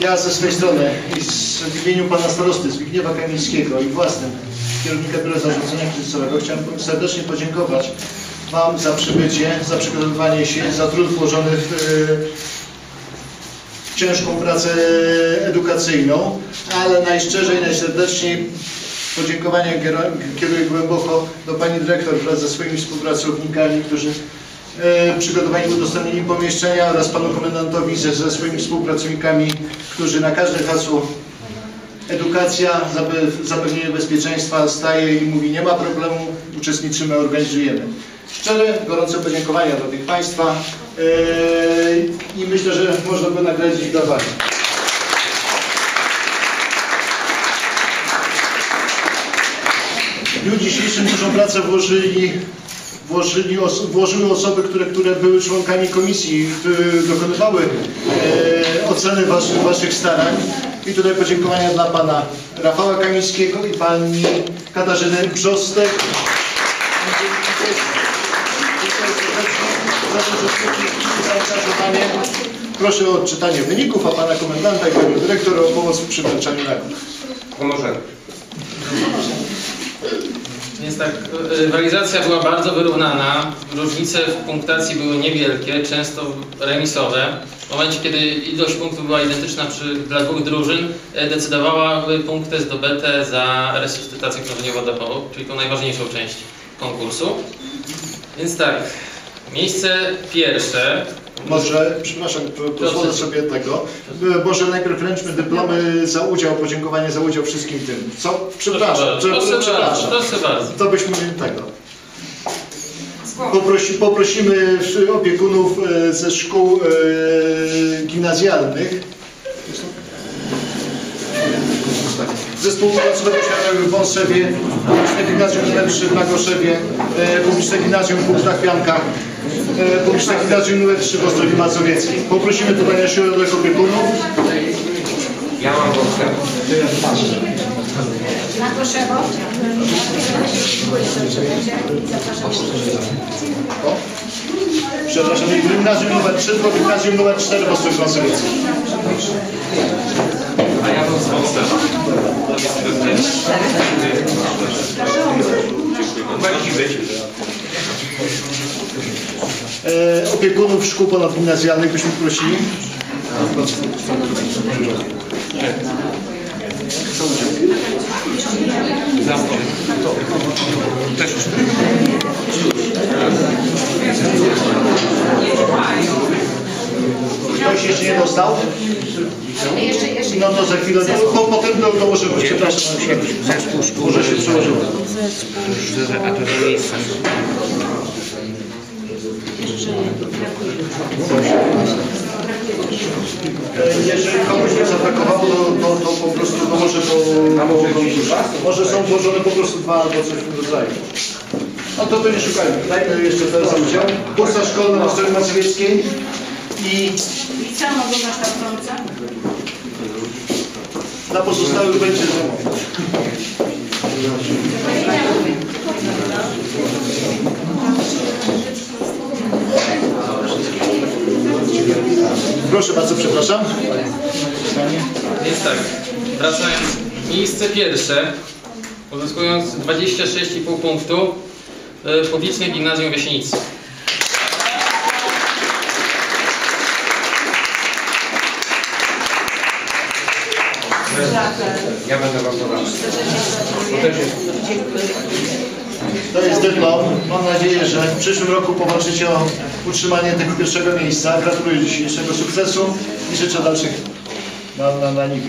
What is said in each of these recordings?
Ja ze swojej strony i z, w imieniu pana starosty Zbigniewa Kamińskiego i własnym kierownika Biura Zarządzania Kryzysowego chciałem serdecznie podziękować Wam za przybycie, za przygotowywanie się, za trud włożony w, w ciężką pracę edukacyjną, ale najszczerzej, najserdeczniej podziękowania kieruję głęboko do Pani Dyrektor wraz ze swoimi współpracownikami, którzy e, przygotowali udostępnienie pomieszczenia oraz Panu Komendantowi ze, ze swoimi współpracownikami, którzy na każde hasło edukacja, zapewnienie bezpieczeństwa staje i mówi nie ma problemu, uczestniczymy, organizujemy. Szczere, gorące podziękowania do tych Państwa yy, i myślę, że można go nagrodzić w dawaniu. W dniu dzisiejszym dużą pracę włożyli, włożyli włożyły osoby, które, które były członkami komisji, dokonywały e, oceny waszych, starań. I tutaj podziękowania dla Pana Rafała Kamińskiego i Pani Katarzyny Brzostek. Proszę o odczytanie wyników, a Pana Komendanta i Panią Dyrektor o pomoc w przywracaniu nagród. Pomożemy. Więc tak, rywalizacja była bardzo wyrównana, różnice w punktacji były niewielkie, często remisowe. W momencie, kiedy ilość punktów była identyczna przy, dla dwóch drużyn, decydowały punkty zdobyte za resuscytację krążeniowo-dechową, czyli tą najważniejszą część konkursu. Więc tak, miejsce pierwsze może, przepraszam, pozwolę sobie tego. Może najpierw wręczmy dyplomy za udział, podziękowanie za udział wszystkim tym. Co? Przepraszam, proszę, proszę przepraszam. Bardzo, proszę bardzo. To byśmy tego. Poprosi, poprosimy opiekunów e, ze szkół e, gimnazjalnych. Zespół Oświatowych w Wąszewie, Publiczne Gimnazjum nr 3 w Nagoszewie, e, Publiczne Gimnazjum w Buchtach-Piankach, Publiczne Gimnazjum nr 3 w Ostrowie Mazowieckiej. Poprosimy na środek opiekunów. Ja mam Wąszewo. Nagoszewo. Przepraszam, gimnazjum nr 3 to gimnazjum nr 4 w Ostrowie Mazowieckiej. A ja mam Wąszewo. Musi być. E, opiekunów szkół ponadgimnazjalnych byśmy prosili. Też. Ktoś jeszcze nie dostał? No to za chwilę, po, potem do, dołożymy. Przepraszam, Zespół szkół. może się przełożyło. A to. E, Jeżeli komuś nie zabrakowało, to, to, to po prostu to może to, może są włożone po prostu dwa albo coś w tym rodzaju. No to to nie szukajmy. Dajmy jeszcze teraz udział. Kursa szkolna na stronie mazowieckiej i Liceum ogólnokształcące. dla pozostałych będzie domowy. Proszę bardzo, przepraszam. Więc tak, wracając, miejsce pierwsze, uzyskując 26,5 punktu, y, publiczne gimnazjum w Jasienicy. Ja będę wam podawał. To też jest. To jest dyplom. Mam nadzieję, że w przyszłym roku powalczycie o utrzymanie tego pierwszego miejsca. Gratuluję dzisiejszego sukcesu i życzę dalszych na, na, na nich.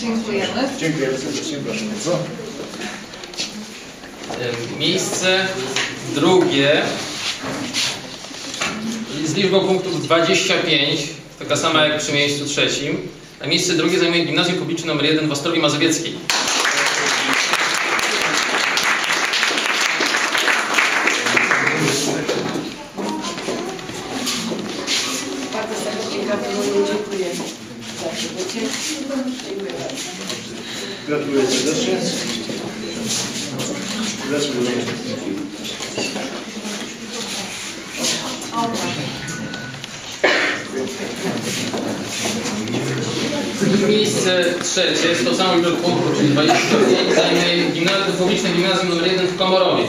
Dziękujemy. Dziękuję serdecznie, proszę bardzo. Miejsce drugie z liczbą punktów 25, taka sama jak przy miejscu trzecim, a miejsce drugie zajmuje Gimnazjum Publiczne nr 1 w Ostrowi Mazowieckiej. Gratuluję serdecznie. Gratuluję. Miejsce trzecie z samą liczbą punktów, czyli 25, zajmie gimnazjum, publiczne gimnazjum nr 1 w Komorowie.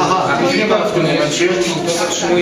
Aha, już nie ma w tym momencie. To